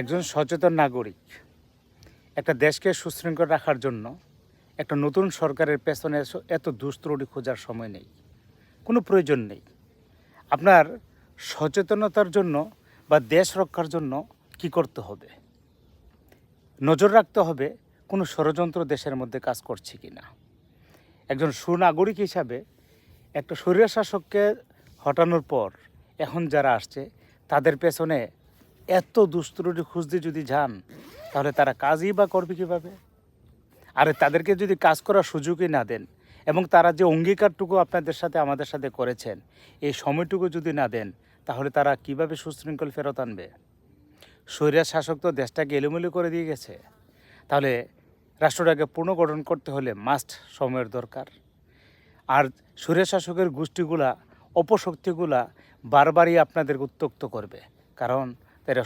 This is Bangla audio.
একজন সচেতন নাগরিক, একটা দেশকে সুশৃঙ্খল রাখার জন্য, একটা নতুন সরকারের পেছনে এত দুস্ত্রটি খোঁজার সময় নেই। কোনো প্রয়োজন নেই। আপনার সচেতনতার জন্য বা দেশ রক্ষার জন্য কি করতে হবে? নজর রাখতে হবে কোনো ষড়যন্ত্র দেশের মধ্যে কাজ করছে কি না একজন সুনাগরিক হিসাবে একটা স্বৈর শাসককে হটানোর পর এখন যারা আসছে, তাদের পেছনে এত দুস্ত্রুটি খুঁজতে যদি যান, তাহলে তারা কাজই বা করবে কীভাবে? আর তাদেরকে যদি কাজ করার সুযোগই না দেন এবং তারা যে অঙ্গীকারটুকু আপনাদের সাথে, আমাদের সাথে করেছেন, এই সময়টুকু যদি না দেন, তাহলে তারা কীভাবে সুশৃঙ্খল ফেরত আনবে? স্বৈরাজ শাসক তো দেশটাকে এলোমেলো করে দিয়ে গেছে। তাহলে রাষ্ট্রটাকে পুনর্গঠন করতে হলে মাস্ট সময়ের দরকার। আর স্বৈরাজ শাসকের গোষ্ঠীগুলা, অপশক্তিগুলা বারবারই আপনাদের উত্তক্ত করবে। কারণ তারা